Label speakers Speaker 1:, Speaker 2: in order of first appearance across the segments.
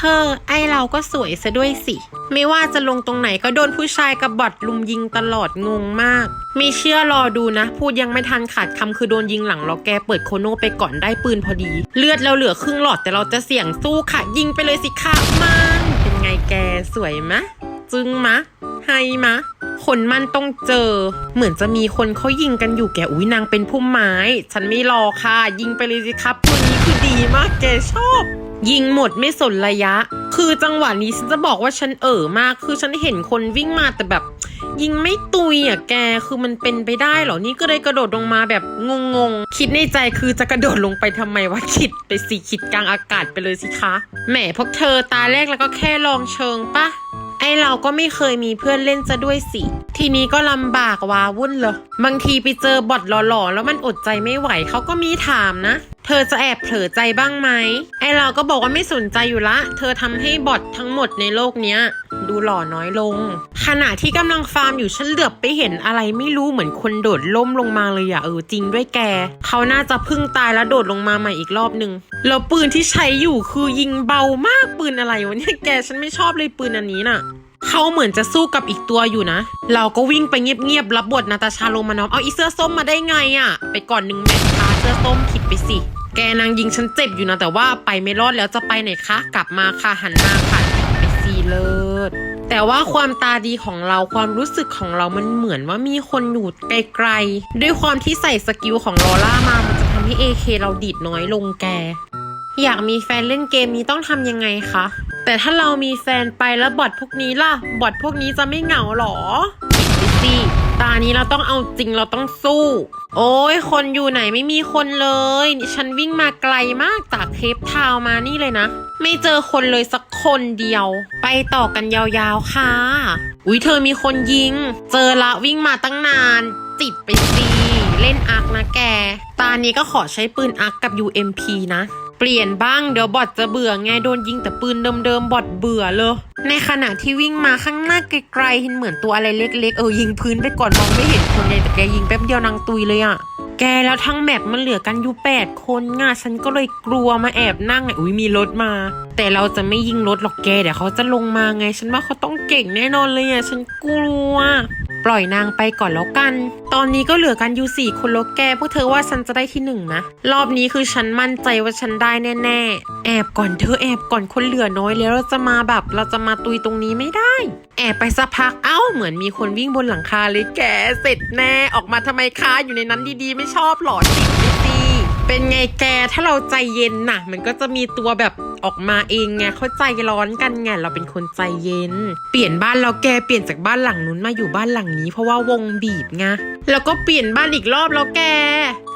Speaker 1: เธอไอเราก็สวยซะด้วยสิ ไม่ว่าจะลงตรงไหนก็โดนผู้ชายกับบอดลุมยิงตลอดงงมาก มีเชื่อรอดูนะ พูดยังไม่ทันขาดคำคือโดนยิงหลังเราแกเปิดโคโนไปก่อนได้ปืนพอดี เลือดเราเหลือครึ่งหลอดแต่เราจะเสี่ยงสู้ค่ะ ยิงไปเลยสิค่ะมันเป็นไงแกสวยมะ จึงมะไฮมะ คนมันต้องเจอ เหมือนจะมีคนเขายิงกันอยู่แกอุ้ยนางเป็นพุ่มไม้ ฉันไม่รอค่ะ ยิงไปเลยสิครับปืนนี้คือดีมากแกชอบ ยิงหมดไม่สนระยะ คือจังหวะนี้ฉันจะบอกว่าฉันเอ๋อมาก คือฉันเห็นคนวิ่งมาแต่แบบ ยิงไม่ตุยอะแกคือมันเป็นไปได้เหรอนี่ก็เลยกระโดดลงมาแบบงงๆคิดในใจคือจะกระโดดลงไปทำไมวะคิดไปสิคิดกลางอากาศไปเลยสิคะแหมพวกเธอตาแรกแล้วก็แค่ลองเชิงปะ ไอเราก็ไม่เคยมีเพื่อนเล่นซะด้วยสิ ทีนี้ก็ลำบากวาวุ่นเลย บางทีไปเจอบอดหล่อๆ แล้วมันอดใจไม่ไหวเขาก็มีถามนะ เธอจะแอบเผลอใจบ้างไหมไอเราก็บอกว่าไม่สนใจอยู่ละ เธอทำให้บอททั้งหมดในโลกเนี้ย ดูหล่อน้อยลง ขณะที่กำลังฟาร์มอยู่ฉันเหลือบไปเห็นอะไรไม่รู้เหมือนคนโดดล่มลงมาเลยอะเออจริงด้วยแก เขาน่าจะพึ่งตายแล้วโดดลงมาใหม่อีกรอบนึงแล้วปืนที่ใช้อยู่คือยิงเบามากปืนอะไรวะเนี่ยแกฉันไม่ชอบเลยปืนอันนี้น่ะเขาเหมือนจะสู้กับอีกตัวอยู่นะ เราก็วิ่งไปเงียบๆ รับบทนาตาชาโรมานอฟเอาอีเสื้อส้มมาได้ไงอะ่ะ ไปก่อนหนึ่งแมตช์ค่ะเสื้อส้มคิดไปสิ แกนางยิงฉันเจ็บอยู่นะ แต่ว่าไปไม่รอดแล้วจะไปไหนคะ กลับมาค่ะหันมาค่ะไปซีเลิศแต่ว่าความตาดีของเราความรู้สึกของเรามันเหมือนว่ามีคนอยู่ไกลๆ ด้วยความที่ใส่สกิลของลอล่ามา มันจะทำให้ AK เราดีดน้อยลงแก อยากมีแฟนเล่นเกมนี้ต้องทำยังไงคะ แต่ถ้าเรามีแฟนไปแล้วบอทพวกนี้ล่ะ บอทพวกนี้จะไม่เหงาหรอดิสิ ตานี้เราต้องเอาจริงเราต้องสู้ โอ้ยคนอยู่ไหนไม่มีคนเลยนี่ฉันวิ่งมาไกลมากจากเคปทาวมานี่เลยนะ ไม่เจอคนเลยสักคนเดียว ไปต่อกันยาวๆค่ะ อุ้ยเธอมีคนยิง เจอละวิ่งมาตั้งนานจิตไปสิเล่นอาร์คนะแก ตานี้ก็ขอใช้ปืนอาร์คกับ UMP นะ เปลี่ยนบ้างเดี๋ยวบอทจะเบื่อไงโดนยิงแต่ปืนเดิมๆบอทเบื่อเลย ในขณะที่วิ่งมาข้างหน้าไกลๆเห็นเหมือนตัวอะไรเล็ก ๆ เออยิงพื้นไปก่อนมองไม่เห็นคนไงแต่แกยิงแป๊บเดียวนางตุยเลยอะแกแล้วทั้งแมปมันเหลือกันอยู่แปดคนง่ะฉันก็เลยกลัวมาแอบนั่งไงอุ้ยมีรถมา แต่เราจะไม่ยิงรถหรอกแกเดี๋ยวเขาจะลงมาไง ฉันว่าเขาต้องเก่งแน่นอนเลยอะฉันกลัว ปล่อยนางไปก่อนแล้วกัน ตอนนี้ก็เหลือกันอยู่สี่คนแล้วแกพวกเธอว่าฉันจะได้ที่หนึ่งนะ รอบนี้คือฉันมั่นใจว่าฉันได้แน่ๆ แอบก่อนเธอแอบก่อนคนเหลือน้อยแล้วเราจะมาแบบเราจะมาตุยตรงนี้ไม่ได้ แอบไปสักพักเอ้าเหมือนมีคนวิ่งบนหลังคาเลยแกเสร็จแน่ออกมาทำไมคะอยู่ในนั้นดีๆ ไม่ชอบหรอติดดีเป็นไงแกถ้าเราใจเย็นน่ะมันก็จะมีตัวแบบ ออกมาเองไงเข้าใจร้อนกันไงเราเป็นคนใจเย็น เปลี่ยนบ้านแล้วแกเปลี่ยนจากบ้านหลังนู้นมาอยู่บ้านหลังนี้ เพราะว่าวงบีบไงแล้วก็เปลี่ยนบ้านอีกรอบแล้วแก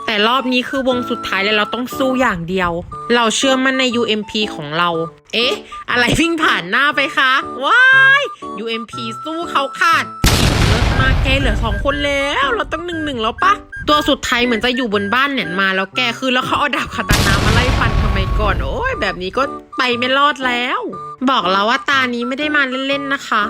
Speaker 1: แต่รอบนี้คือวงสุดท้ายแล้วเราต้องสู้อย่างเดียว เราเชื่อมั่นใน UMP ของเรา เอ๊ะ อะไรวิ่งผ่านหน้าไปคะว้าย UMP สู้เขาขาดเลิศมากแกเหลือสองคนแล้ว เราต้องหนึ่งหนึ่งแล้วปะตัวสุดท้ายเหมือนจะอยู่บนบ้านเนี่ยมาแล้วแกคือแล้วเขาเอาดาบคาตานา ก่อน โอ้ยแบบนี้ก็ไปไม่รอดแล้ว บอกแล้วว่าตานี้ไม่ได้มาเล่นๆนะคะ